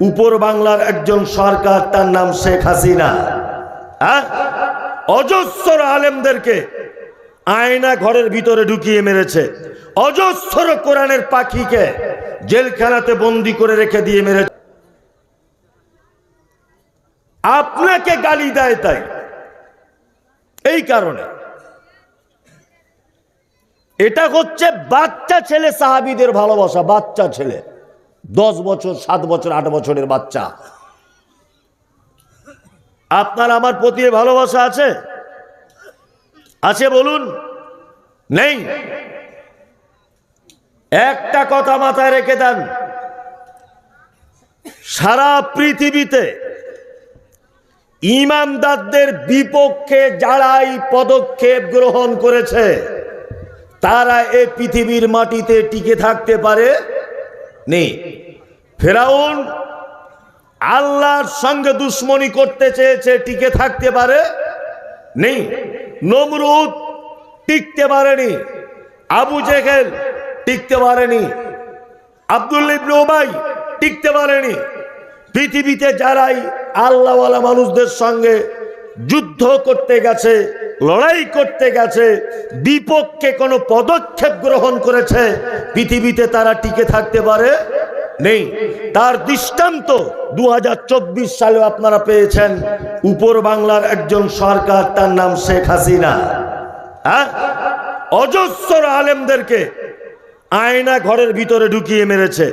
উপর বাংলার একজন সরকার, তার নাম শেখ হাসিনা। হ্যাঁ? অজস্র আলেমদেরকে আয়না ঘরের ভিতরে ঢুকিয়ে মেরেছে। অজস্র কোরআনের পাখিকে জেলখানাতে বন্দি করে রেখে দিয়ে মেরেছে। আপনাকে গালি দেয় তাই। এই কারণে। এটা হচ্ছে বাচ্চা ছেলে সাহাবিদের ভালোবাসা, বাচ্চা ছেলে। দশ বছর, সাত বছর, আট বছরের বাচ্চা। আপনার আমার প্রতি ভালোবাসা আছে? আছে বলুন? নেই? একটা কথা মাথায় রেখে দেন। সারা পৃথিবীতে ইমানদারদের বিপক্ষে যারাই পদক্ষেপ গ্রহণ করেছে, তারা এ পৃথিবীর মাটিতে টিকে থাকতে পারে। নেই। ফেরাউন আল্লাহর সঙ্গে দুশ্মনী করতে চেয়েছে, টিকে থাকতে পারে নেই। নমরুদ টিকতে পারেনি। আবু জেহেল টিকতে পারেনি। আব্দুল ইবনে ওবাই টিকতে পারেনি। পৃথিবীতে যারাই আল্লাহওয়ালা মানুষদের সঙ্গে যুদ্ধ করতে গেছে, লড়াই করতে গেছে, বিপক্ষে কোনো পদক্ষেপ গ্রহণ করেছে, পৃথিবীতে তারা টিকে থাকতে পারে নেই। তার দৃষ্টান্ত দু হাজার চব্বিশ সালে আপনারা পেয়েছেন, উপর বাংলার একজন সরকার, তার নাম শেখ হাসিনা। হ্যাঁ? অজস্র আলেমদেরকে আয়না ঘরের ভিতরে ঢুকিয়ে মেরেছে।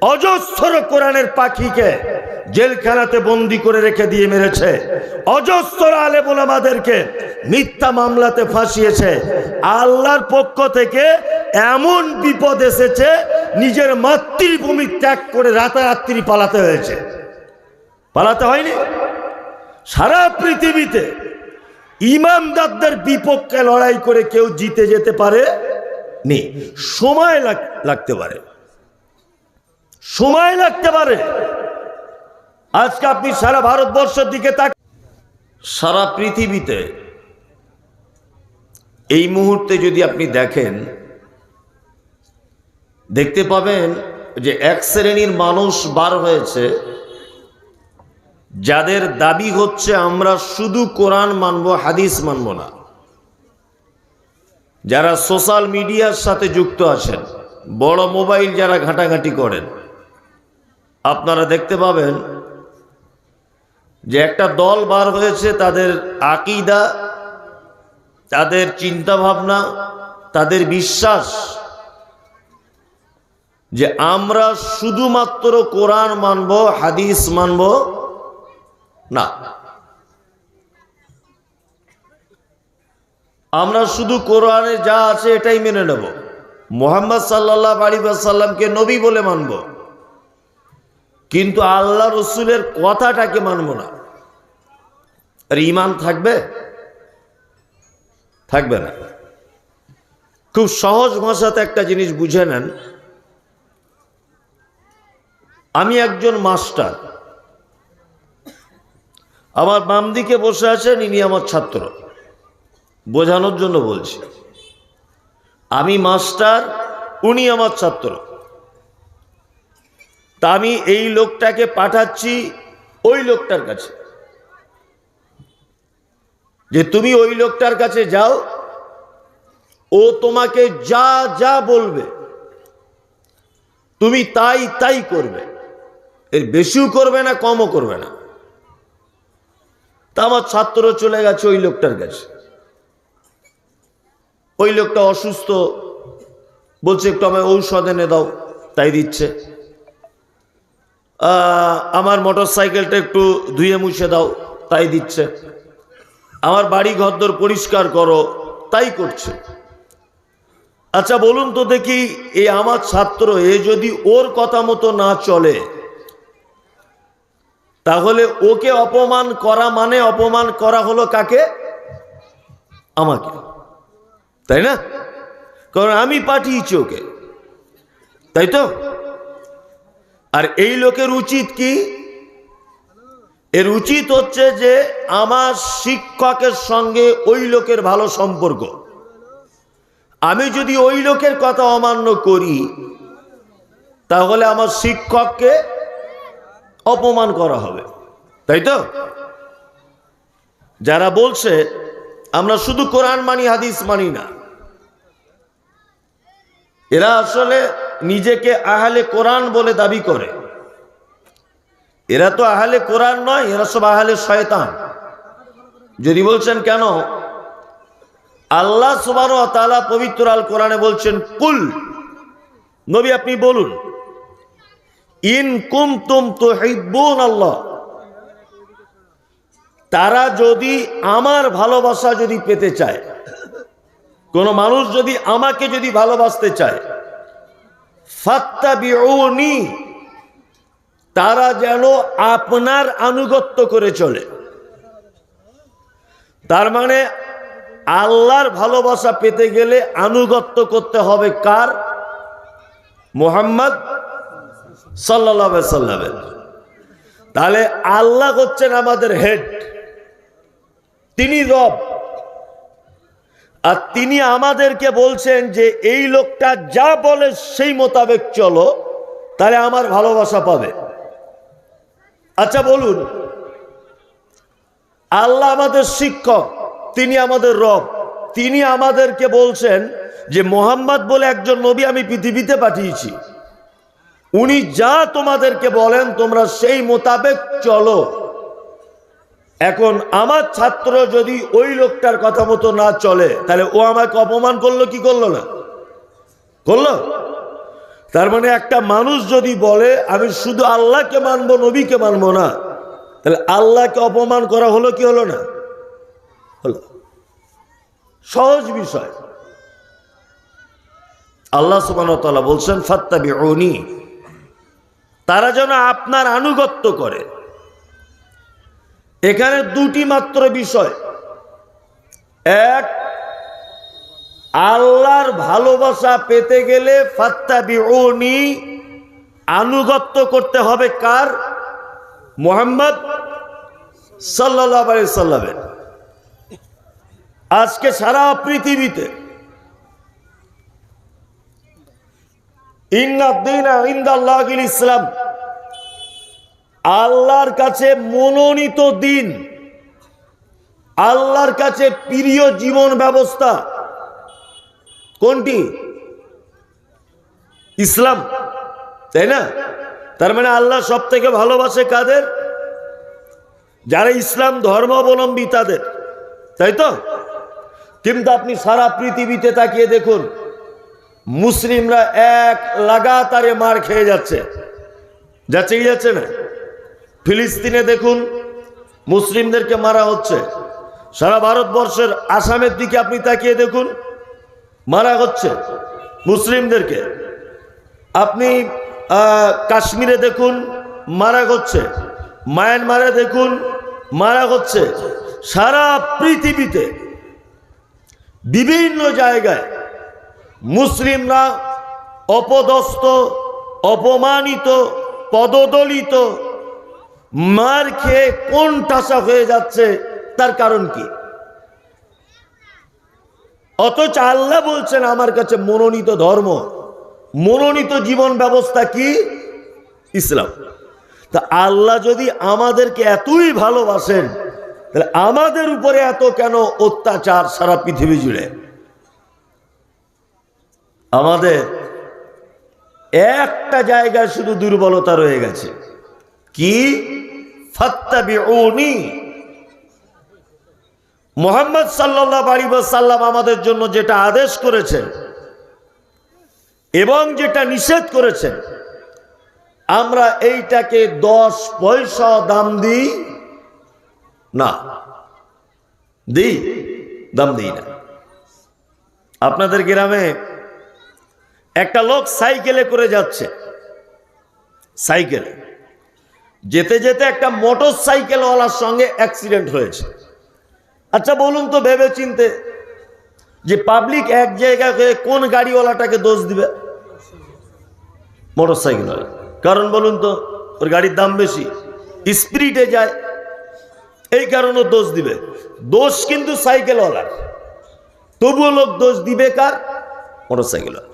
অজস্র কোরআনের পাখিকে জেলখানাতে বন্দি করে রেখে দিয়ে মেরেছে। অজস্র আলে আমাদেরকে মিথ্যা মামলাতে ফাঁসিয়েছে। আল্লাহর পক্ষ থেকে এমন বিপদ এসেছে, নিজের মাতৃভূমি ত্যাগ করে রাতারাত্রি পালাতে হয়েছে। পালাতে হয়নি? সারা পৃথিবীতে ইমামদারদের বিপক্ষে লড়াই করে কেউ জিতে যেতে পারে? নেই। সময় লাগ- লাগতে পারে। সময় লাগতে পারে। আজকে আপনি সারা ভারতবর্ষের দিকে তাক, সারা পৃথিবীতে এই মুহূর্তে যদি আপনি দেখেন, দেখতে পাবেন যে এক শ্রেণির মানুষ বার হয়েছে, যাদের দাবি হচ্ছে আমরা শুধু কোরআন মানব, হাদিস মানব না। যারা সোশ্যাল মিডিয়ার সাথে যুক্ত আছেন, বড় মোবাইল যারা ঘাটাঘাটি করেন, আপনারা দেখতে পাবেন যে একটা দল বার হয়েছে তাদের আকিদা, তাদের চিন্তা ভাবনা তাদের বিশ্বাস যে আমরা শুধুমাত্র কোরআন মানব, হাদিস মানব না। আমরা শুধু কোরআনে যা আছে এটাই মেনে নেব। মোহাম্মদ সাল্লাহ আলী সাল্লামকে নবী বলে মানব। কিন্তু আল্লাহ রসুলের কথাটাকে মানব না। আর ইমান থাকবে? থাকবে না। খুব সহজ ভাষাতে একটা জিনিস বুঝে নেন। আমি একজন মাস্টার। আমার বাম দিকে বসে আছেন, ইনি আমার ছাত্র। বোঝানোর জন্য বলছি। আমি মাস্টার, উনি আমার ছাত্র। তা আমি এই লোকটাকে পাঠাচ্ছি ওই লোকটার কাছে। যে তুমি ওই লোকটার কাছে যাও, ও তোমাকে যা যা বলবে, তুমি তাই তাই করবে। এর বেশিও করবে না, কমও করবে না। তা আমার ছাত্র চলে গেছে ওই লোকটার কাছে। ওই লোকটা অসুস্থ, বলছে একটু আমায় ঔষধ এনে দাও, তাই দিচ্ছে। আমার মোটর সাইকেলটা একটু ধুয়ে মুছে দাও, তাই দিচ্ছে। আমার বাড়ি ঘরদোর পরিষ্কার করো, তাই করছে। আচ্ছা বলুন তো দেখি, এই আমার ছাত্র, এ যদি ওর কথা মতো না চলে, তাহলে ওকে অপমান করা মানে অপমান করা হলো কাকে? আমাকে। তাই না? কারণ আমি পাঠিয়েছি ওকে। তাই তো? আর এই লোকের উচিত কি? এর উচিত হচ্ছে যে আমার শিক্ষকের সঙ্গে ওই লোকের ভালো সম্পর্ক। আমি যদি ওই লোকের কথা অমান্য করি, তাহলে আমার শিক্ষককে অপমান করা হবে। তাই তো? যারা বলছে, আমরা শুধু কোরআন মানি, হাদিস মানি না। এরা আসলে নিজেকে আহলে কোরআন বলে দাবি করে। এরা তো আহলে কোরআন নয়, এরা সব আহলে শয়তান। যদি বলছেন কেন? আল্লাহ সুবান তালা পবিত্র আল কোরআনে বলছেন, কুল। নবী, আপনি বলুন, ইন কুম তুম তো আল্লাহ। তারা যদি আমার ভালোবাসা যদি পেতে চায় কোনো মানুষ যদি আমাকে যদি ভালোবাসতে চায় তারা যেন আপনার আনুগত্য করে চলে। তার মানে আল্লাহর ভালোবাসা পেতে গেলে আনুগত্য করতে হবে কার? মোহাম্মদ সাল্লাহ তাহলে আল্লাহ হচ্ছেন আমাদের হেড, তিনি রব। আর তিনি আমাদেরকে বলছেন যে এই লোকটা যা বলে সেই মোতাবেক চলো, তাহলে আমার ভালোবাসা পাবে। আচ্ছা বলুন। আল্লাহ আমাদের শিক্ষক, তিনি আমাদের রব। তিনি আমাদেরকে বলছেন যে মোহাম্মদ বলে একজন নবী আমি পৃথিবীতে পাঠিয়েছি। উনি যা তোমাদেরকে বলেন তোমরা সেই মোতাবেক চলো। এখন আমার ছাত্র যদি ওই লোকটার কথা মতো না চলে, তাহলে ও আমাকে অপমান করল, কি করল না? করল? তার মানে একটা মানুষ যদি বলে, আমি শুধু আল্লাহকে মানবো, নবীকে মানবো না, তাহলে আল্লাহকে অপমান করা হলো, কি হলো না? হলো। সহজ বিষয়। আল্লাহ সুবান বলছেন ফাত্তাবি তারা যেন আপনার আনুগত্য করে। এখানে দুটি মাত্র বিষয়। এক, আল্লাহর ভালোবাসা পেতে গেলে ফাত্তাবিউনি আনুগত্য করতে হবে কার? মোহাম্মদ সাল্লাহ সাল্লামের। আজকে সারা পৃথিবীতে ইন্দাল্লাহিল ইসলাম আল্লাহর কাছে মনোনীত দিন। আল্লাহর কাছে প্রিয় জীবন ব্যবস্থা। কোনটি? ইসলাম। তাই না? তার মানে আল্লাহ সব থেকে ভালোবাসে কাদের? যারা ইসলাম ধর্মাবলম্বী তাদের। তাই তো? কিন্তু আপনি সারা পৃথিবীতে তাকিয়ে দেখুন, মুসলিমরা এক লাগাতারে মার খেয়ে যাচ্ছে। যাচ্ছে কি যাচ্ছে না? ফিলিস্তিনে দেখুন, মুসলিমদেরকে মারা হচ্ছে। সারা ভারতবর্ষের আসামের দিকে আপনি তাকিয়ে দেখুন, মারা হচ্ছে মুসলিমদেরকে। আপনি কাশ্মীরে দেখুন, মারা হচ্ছে। মায়ানমারে দেখুন, মারা হচ্ছে। সারা পৃথিবীতে বিভিন্ন জায়গায় মুসলিমরা অপদস্থ, অপমানিত, পদদলিত মার খেয়ে কোন টাসা হয়ে যাচ্ছে, তার কারণ কি? অথচ আল্লাহ বলছেন, আমার কাছে মনোনীত ধর্ম, মনোনীত জীবন ব্যবস্থা কি? ইসলাম। তা আল্লাহ যদি আমাদেরকে এতই ভালোবাসেন, তাহলে আমাদের উপরে এত কেন অত্যাচার সারা পৃথিবী জুড়ে? আমাদের একটা জায়গায় শুধু দুর্বলতা রয়ে গেছে। কি? ফাত্তাবিউনি। মোহাম্মদ সাল্লাহ আলী সাল্লাম আমাদের জন্য যেটা আদেশ করেছেন এবং যেটা নিষেধ করেছেন, আমরা এইটাকে দশ পয়সা দাম দিই? না। দিই, দাম দিই না। আপনাদের গ্রামে একটা লোক সাইকেলে করে যাচ্ছে। সাইকেলে। যেতে যেতে একটা মোটর সাইকেলওয়ালার সঙ্গে অ্যাক্সিডেন্ট হয়েছে। আচ্ছা বলুন তো ভেবে চিনতে যে পাবলিক এক জায়গায় হয়ে কোন গাড়িওয়ালাটাকে দোষ দিবে? মোটর সাইকেল কারণ বলুন তো, ওর গাড়ির দাম বেশি স্পিরিটে যায়, এই কারণে দোষ দিবে। দোষ কিন্তু সাইকেলওয়ালার। তবুও লোক দোষ দিবে কার? মোটর সাইকেলওয়ালার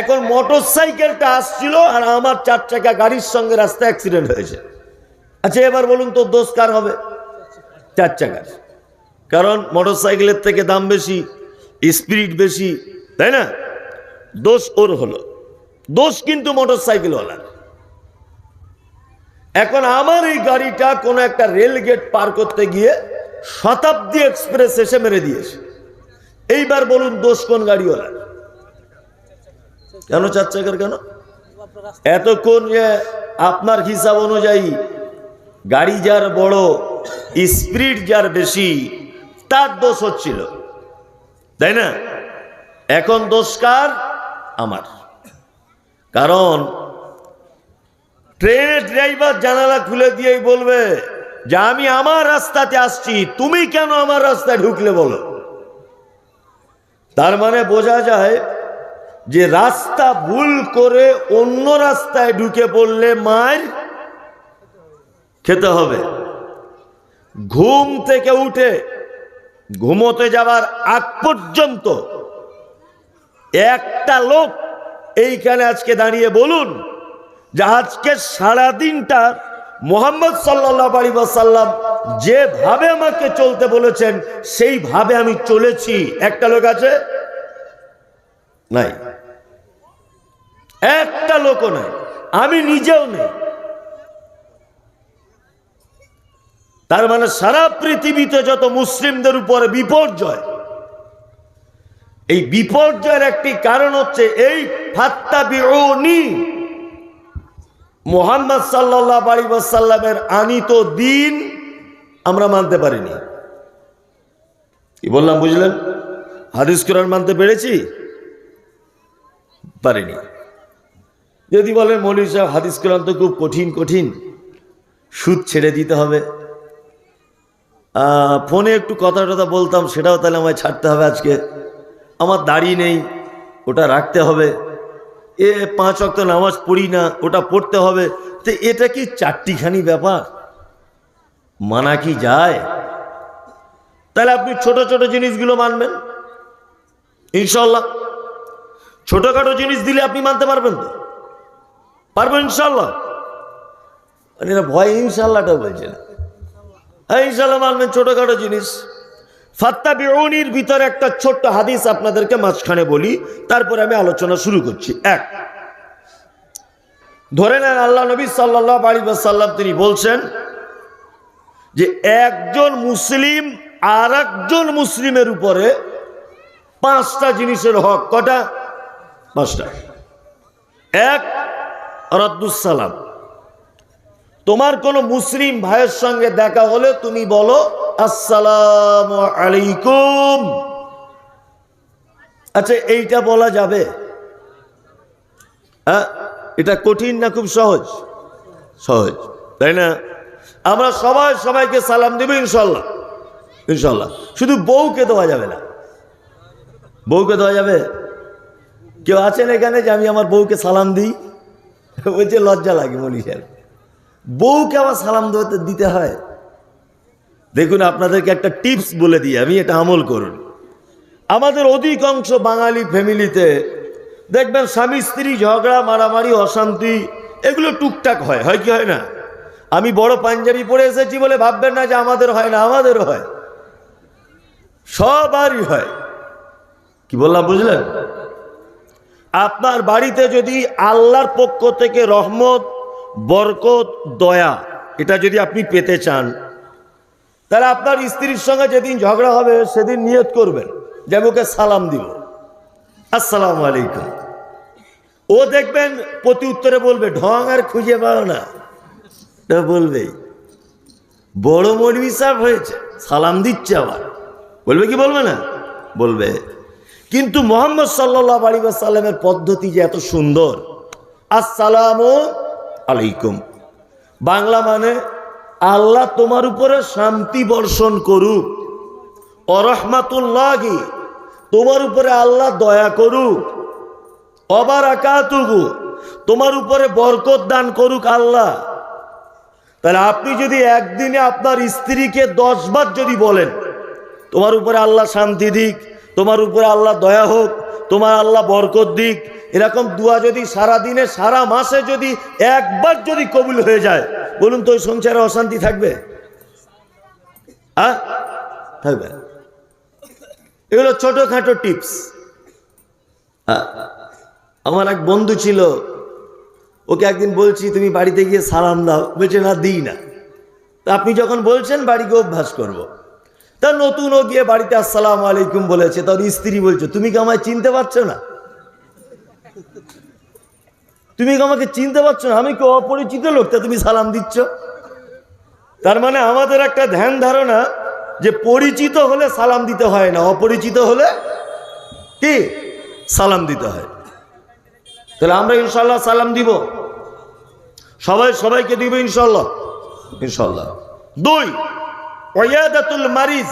এখন মোটর সাইকেলটা আসছিল আর আমার চার চাকা গাড়ির সঙ্গে রাস্তায় অ্যাক্সিডেন্ট হয়েছে। আচ্ছা এবার বলুন তো দোষ কার হবে? চার চাকার। কারণ মোটর সাইকেলের থেকে দাম বেশি, স্পিড বেশি, তাই না? দোষ ওর হলো। দোষ কিন্তু মোটর সাইকেলওয়ালার এখন আমার এই গাড়িটা কোনো একটা রেল গেট পার করতে গিয়ে শতাব্দী এক্সপ্রেস এসে মেরে দিয়েছে। এইবার বলুন দোষ কোন গাড়িওয়ালার? কেন চার চাকার কেন? এতক্ষণ যে আপনার হিসাব অনুযায়ী গাড়ি যার বড়, স্পিড যার বেশি, তার দোষ হচ্ছিল। তাই না? এখন দোষকার আমার। কারণ ট্রেনের ড্রাইভার জানালা খুলে দিয়েই বলবে যে, আমি আমার রাস্তাতে আসছি, তুমি কেন আমার রাস্তায় ঢুকলে বলো? তার মানে বোঝা যায় যে রাস্তা ভুল করে অন্য রাস্তায় ঢুকে পড়লে মার খেতে হবে। ঘুম থেকে উঠে ঘুমোতে যাবার আগ পর্যন্ত একটা লোক এইখানে আজকে দাঁড়িয়ে বলুন, যে আজকে সারাদিনটা মোহাম্মদ সাল্লাহ আলী সাল্লাম যেভাবে আমাকে চলতে বলেছেন, সেইভাবে আমি চলেছি। একটা লোক আছে? নাই। একটা লোকও নাই, আমি নিজেও নেই। তার মানে সারা পৃথিবীতে যত মুসলিমদের উপরে বিপর্যয়, এই বিপর্যয়ের একটি কারণ হচ্ছে এই ফাত্তা বিরোনি মোহাম্মদ সাল্লাহ আলী সাল্লামের আনিত দিন আমরা মানতে পারিনি। কি বললাম, বুঝলেন? হাদিস কোরআন মানতে পেরেছি? পারিনি। যদি বলেন মৌলী সাহেব হাদিস কোরআন তো খুব কঠিন কঠিন, সুদ ছেড়ে দিতে হবে। ফোনে একটু কথা টথা বলতাম, সেটাও তাহলে আমায় ছাড়তে হবে আজকে। আমার দাড়ি নেই, ওটা রাখতে হবে। এ, পাঁচ অক্ত নামাজ পড়ি না, ওটা পড়তে হবে। তো, এটা কি চারটিখানি ব্যাপার? মানা কি যায়? তাহলে আপনি ছোট ছোট জিনিসগুলো মানবেন। ইনশাল্লাহ ছোটখাটো জিনিস দিলে আপনি মানতে পারবেন তো? পারবেন ইনশাল্লাহ? মানে ভয় ইনশাল্লাহটা বলছে না। হ্যাঁ ইনশাল্লাহ মানবেন, ছোটখাটো জিনিস। ফাত্তা বিউনির ভিতরে একটা ছোট্ট হাদিস আপনাদেরকে মাঝখানে বলি, তারপরে আমি আলোচনা শুরু করছি। এক, ধরে নেন আল্লাহ নবী সাল্লাহ আলী সাল্লাম তিনি বলছেন যে, একজন মুসলিম আর একজন মুসলিমের উপরে পাঁচটা জিনিসের হক কটা? পাঁচটা। এক রদ্দুসালাম তোমার কোনো মুসলিম ভাইয়ের সঙ্গে দেখা হলে তুমি বলো, আসসালাম আলাইকুম। আচ্ছা এইটা বলা যাবে? হ্যাঁ এটা কঠিন না খুব সহজ? সহজ, তাই না? আমরা সবাই সবাইকে সালাম দেব ইনশাল্লাহ ইনশাল্লাহ শুধু বউকে দেওয়া যাবে না। বউকে দেওয়া যাবে? কেউ আছেন এখানে যে আমি আমার বউকে সালাম দিই? বলছে লজ্জা লাগে মনীষের। বউকে আবার সালাম দেওয়াতে দিতে হয়। দেখুন, আপনাদেরকে একটা টিপস বলে দিই আমি, এটা আমল করুন। আমাদের অধিকাংশ বাঙালি ফ্যামিলিতে দেখবেন স্বামী, স্ত্রী, ঝগড়া, মারামারি, অশান্তি, এগুলো টুকটাক হয়। হয় কি হয় না? আমি বড় পাঞ্জাবি পরে এসেছি বলে ভাববেন না যে আমাদের হয় না আমাদেরও হয়। সবারই হয়। কি বললাম, বুঝলেন? আপনার বাড়িতে যদি আল্লাহর পক্ষ থেকে রহমত, বরকত, দয়া, এটা যদি আপনি পেতে চান, তাহলে আপনার স্ত্রীর সঙ্গে যেদিন ঝগড়া হবে সেদিন নিয়ত করবেন, যে ওকে সালাম দিব। আসসালাম আলাইকুম। ও দেখবেন প্রতি উত্তরে বলবে, ঢং আর খুঁজে পাও না। তা বলবেই বড় মৌলবি সাহেব হয়েছে, সালাম দিচ্ছে আবার। বলবে কি বলবে না? বলবে কিন্তু মোহাম্মদ সাল্লাহ আলী সাল্লামের পদ্ধতি যে এত সুন্দর। আসসালাম আলাইকুম। বাংলা মানে আল্লাহ তোমার উপরে শান্তি বর্ষণ করুক। অরহমাতুল্লাহি, তোমার উপরে আল্লাহ দয়া করুক। অবার আকাতুকু তোমার উপরে বরকত দান করুক আল্লাহ। তাহলে আপনি যদি একদিনে আপনার স্ত্রীকে দশবার যদি বলেন, তোমার উপরে আল্লাহ শান্তি দিক। তোমার উপরে আল্লাহ দয়া হোক, তোমার আল্লাহ বরকত দিক। এরকম দুয়া যদি সারা দিনে সারা মাসে যদি একবার যদি কবুল হয়ে যায়, বলুন তো ওই সংসারে অশান্তি থাকবে? হ্যাঁ থাকবে। এগুলো ছোটখাটো টিপস। আমার এক বন্ধু ছিল, ওকে একদিন বলছি, তুমি বাড়িতে গিয়ে সালাম দাও। বলছে, না, দিই না। আপনি যখন বলছেন, বাড়িকে অভ্যাস করব। তা নতুন ও গিয়ে বাড়িতে আসসালাম আলাইকুম বলেছে। তার স্ত্রী বলছে, তুমি কি আমায় চিনতে পারছ না? তুমি কি আমাকে চিনতে পারছ না? আমি কি অপরিচিত লোক? তা তুমি সালাম দিচ্ছ? তার মানে আমাদের একটা ধ্যান ধারণা যে পরিচিত হলে সালাম দিতে হয় না, অপরিচিত হলে কি? সালাম দিতে হয়। তাহলে আমরা ইনশাল্লাহ সালাম দিব। সবাই সবাইকে দিব ইনশাল্লাহ ইনশাল্লাহ দুই ওয়াদাতুল মারিজ।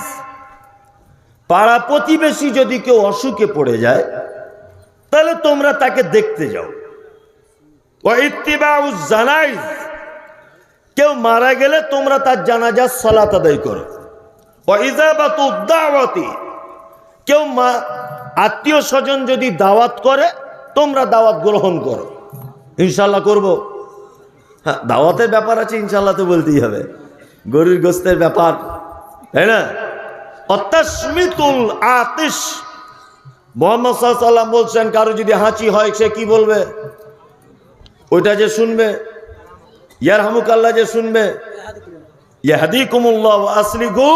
পাড়া প্রতিবেশী যদি কেউ অসুখে পড়ে যায়, তাহলে তোমরা তাকে দেখতে যাও। জানাইজ। কেউ মারা গেলে তোমরা তার জানাজার সালাত আদায় করো। দাওয়াতি। কেউ মা, আত্মীয় স্বজন যদি দাওয়াত করে, তোমরা দাওয়াত গ্রহণ করো। ইনশাল্লাহ করব। হ্যাঁ দাওয়াতের ব্যাপার আছে ইনশাল্লাহ তো বলতেই হবে। গরুর গোস্তের ব্যাপার, তাই না? অত্যাস্মিতুল আতিস মোহাম্মদ সাল্লাম বলছেন, কারও যদি হাঁচি হয়, সে কি বলবে? ওইটা যে শুনবে ইয়ার হামুকাল্লা যে শুনবে ইয়াহাদি কুমুল্লাহ আসলিগু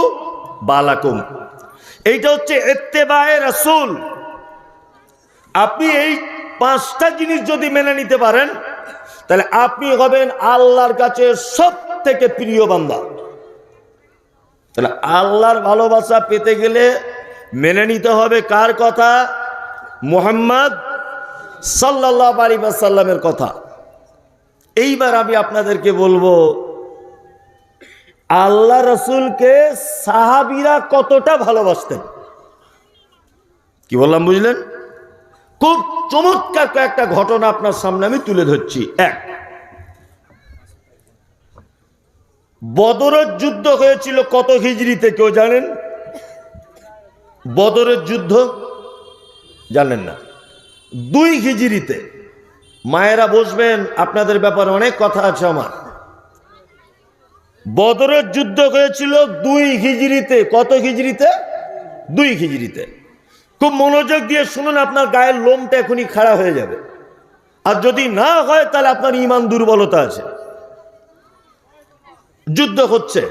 বালাকুম। এইটা হচ্ছে এত্তেবায় রাসূল। আপনি এই পাঁচটা জিনিস যদি মেনে নিতে পারেন, তাহলে আপনি হবেন আল্লাহর কাছে সব থেকে প্রিয় বান্দা। তাহলে আল্লাহর ভালোবাসা পেতে গেলে মেনে নিতে হবে কার কথা? মোহাম্মদ সাল্লাহ আলী সাল্লামের কথা। এইবার আমি আপনাদেরকে বলব, আল্লাহ রসুলকে সাহাবিরা কতটা ভালোবাসতেন? কি বললাম, বুঝলেন? খুব চমৎকার কয়েকটা ঘটনা আপনার সামনে আমি তুলে ধরছি। এক বদরের যুদ্ধ হয়েছিল কত হিজড়িতে, কেউ জানেন? বদরের যুদ্ধ? জানেন না। দুই হিজড়িতে। মায়েরা বসবেন, আপনাদের ব্যাপারে অনেক কথা আছে আমার। বদরের যুদ্ধ হয়েছিল দুই হিজড়িতে। কত হিজড়িতে? দুই হিজড়িতে। খুব মনোযোগ দিয়ে শুনুন, আপনার গায়ের লোমটা এখনই খাড়া হয়ে যাবে। আর যদি না হয়, তাহলে আপনার ইমান দুর্বলতা আছে। যুদ্ধ হচ্ছে।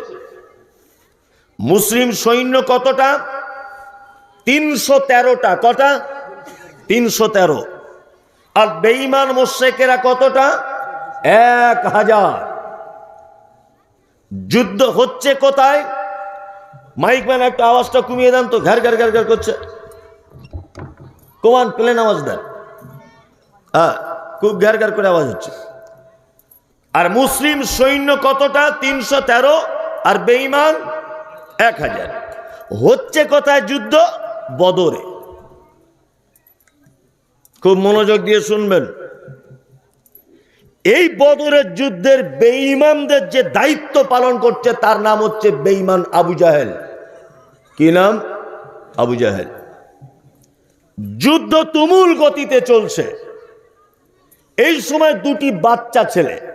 মুসলিম সৈন্য কতটা? তিনশো তেরোটা। কটা? তিনশো তেরো। আর বেইমান মোশেকেরা কতটা? এক হাজার। যুদ্ধ হচ্ছে কোথায়? মাইক ম্যান, একটা আওয়াজটা কমিয়ে দেন তো। ঘর ঘর ঘর ঘর করছে। কমান, প্লেন আওয়াজ দেন। হ্যাঁ খুব ঘর ঘর করে আওয়াজ হচ্ছে। আর মুসলিম সৈন্য কতটা? তিনশো তেরো। আর বেইমান এক হাজার। হচ্ছে কোথায় যুদ্ধ? বদরে। খুব মনোযোগ দিয়ে শুনবেন। এই বদরের যুদ্ধের বেঈমানদের যে দায়িত্ব পালন করছে, তার নাম হচ্ছে বেঈমান আবু জাহেল। কি নাম? আবু জাহেল। যুদ্ধ তুমুল গতিতে চলছে। এই সময় দুটি বাচ্চা ছেলে।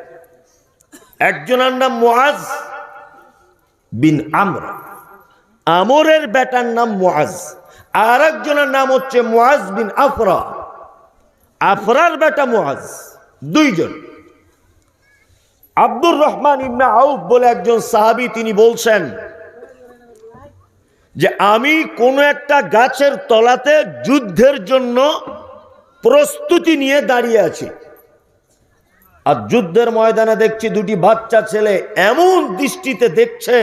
একজনের নাম মুআজ বিন আমর। আমরের বেটার নাম মুআজ। আর একজনের নাম হচ্ছে মুআজ বিন আফরা। আফরার বেটা মুআজ। দুইজন। আব্দুর রহমান ইবনা আউফ বলে একজন সাহাবী তিনি বলছেন যে, আমি কোন একটা গাছের তলাতে যুদ্ধের জন্য প্রস্তুতি নিয়ে দাঁড়িয়ে আছি। আর যুদ্ধের ময়দানে দেখছি দুটি বাচ্চা ছেলে এমন দৃষ্টিতে দেখছে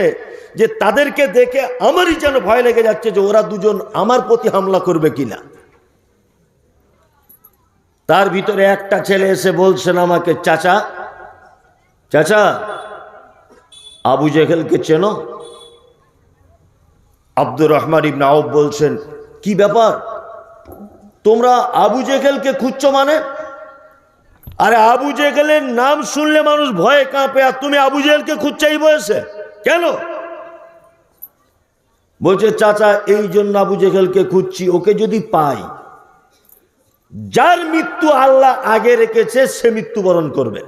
যে তাদেরকে দেখে আমারই যেন ভয় লেগে যাচ্ছে যে ওরা দুজন আমার প্রতি হামলা করবে কিনা। তার ভিতরে একটা ছেলে এসে বলছেন আমাকে, চাচা চাচা, আবু জেহেলকে চেনো? আব্দুর রহমান ইবনে আউফ বলছেন, কি ব্যাপার? তোমরা আবু জেহেলকে খুঁজছো মানে? আরে আবু জেহেলের নাম শুনলে মানুষ ভয়ে কাঁপে, আর তুমি আবু জেহেলকে খুঁজছো এই বয়সে। কেন? বলছে, চাচা, এই জন্য আবু জেহেলকে খুঁজছি, ওকে যদি পাই, যার মৃত্যু আল্লাহ আগে রেখেছে, সে মৃত্যুবরণ করবে।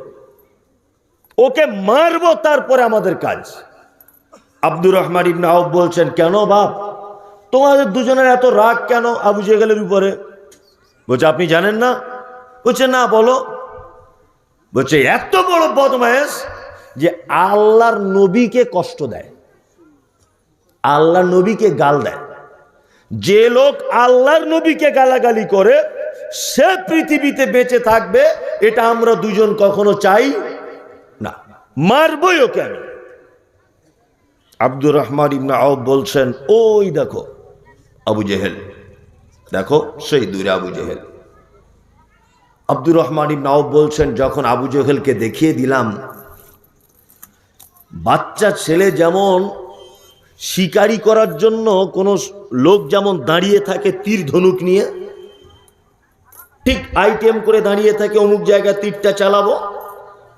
ওকে মারবো তারপরে আমাদের কাজ। আব্দুর রহমান ইবনে বলছেন, কেন বাপ? তোমাদের দুজনের এত রাগ কেন আবু জেগেলের উপরে? বলছে, আপনি জানেন না? বলছে, না, বলো। বলছে, এত বড় বদমায়েশ যে আল্লাহর নবীকে কষ্ট দেয়। আল্লাহর নবীকে গাল দেয়। যে লোক আল্লাহর নবীকে গালাগালি করে, সে পৃথিবীতে বেঁচে থাকবে, এটা আমরা দুজন কখনো চাই না। মারবই ওকে আমি। আব্দুর রহমান ইবনা আউব বলছেন, ওই দেখো, আবু জেহেল। দেখো, সেই দূরে আবু জেহেল। আব্দুর রহমান ইবনা আউব বলছেন, যখন আবু জহেলকে দেখিয়ে দিলাম, বাচ্চা ছেলে যেমন শিকারি করার জন্য কোনো লোক যেমন দাঁড়িয়ে থাকে তীর ধনুক নিয়ে, ঠিক আইটেম করে দাঁড়িয়ে থাকে, অমুক জায়গায় তীরটা চালাবো?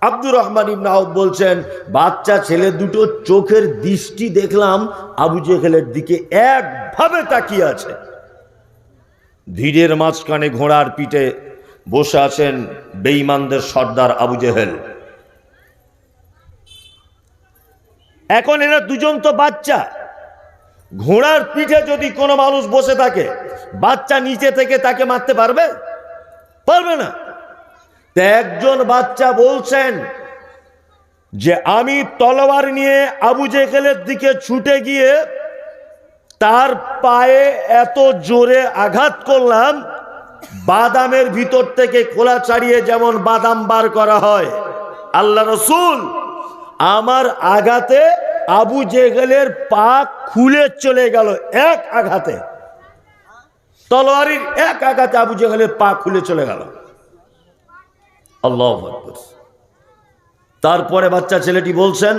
আব্দুর রহমান ইবনা আউফ বলছেন, বাচ্চা ছেলে দুটো চোখের দৃষ্টি দেখলাম, আবু জেহেলের দিকে একভাবে তাকিয়ে আছে। ভিড়ের মাঝখানে ঘোড়ার পিঠে বসে আছেন বেঈমানদের সর্দার আবু জেহেল। এখন এরা দুজন তো বাচ্চা। ঘোড়ার পিঠে যদি কোনো মানুষ বসে থাকে, বাচ্চা নিচে থেকে তাকে মারতে পারবে? পারবে না। একজন বাচ্চা বলছেন যে, আমি তলোয়ার নিয়ে আবু জেহেলের দিকে ছুটে গিয়ে তার পায়ে এত জোরে আঘাত করলাম বাদামের ভিতর থেকে খোলা ছাড়িয়ে যেমন বাদাম বার করা হয়। আল্লাহ রসুল আমার আঘাতে আবু জেগেলের পা খুলে চলে গেল এক আঘাতে। তলোয়ারির এক আঘাতে আবু জেগেলের পা খুলে চলে গেল। আল্লাহ তারপরে বাচ্চা ছেলেটি বলছেন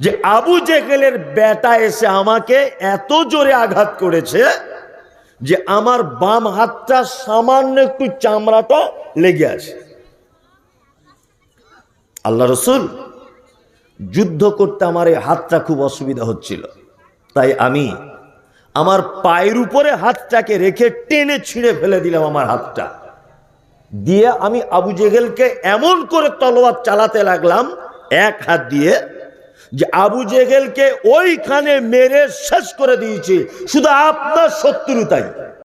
যে, আবু জেগেলের বেটা এসে আমাকে এত জোরে আঘাত করেছে যে আমার বাম হাতটা সামান্য একটু চামড়াটা লেগে আছে। আল্লাহ রসুল যুদ্ধ করতে আমার এই হাতটা খুব অসুবিধা হচ্ছিল। তাই আমি আমার পায়ের উপরে হাতটাকে রেখে টেনে ছিঁড়ে ফেলে দিলাম আমার হাতটা। দিয়ে আমি আবু জেগেলকে এমন করে তলোয়ার চালাতে লাগলাম, এক হাত দিয়ে যে আবু জেহেলকে ওইখানে মেরে শেষ করে দিয়েছি। শুধু আপনার শত্রু তাই।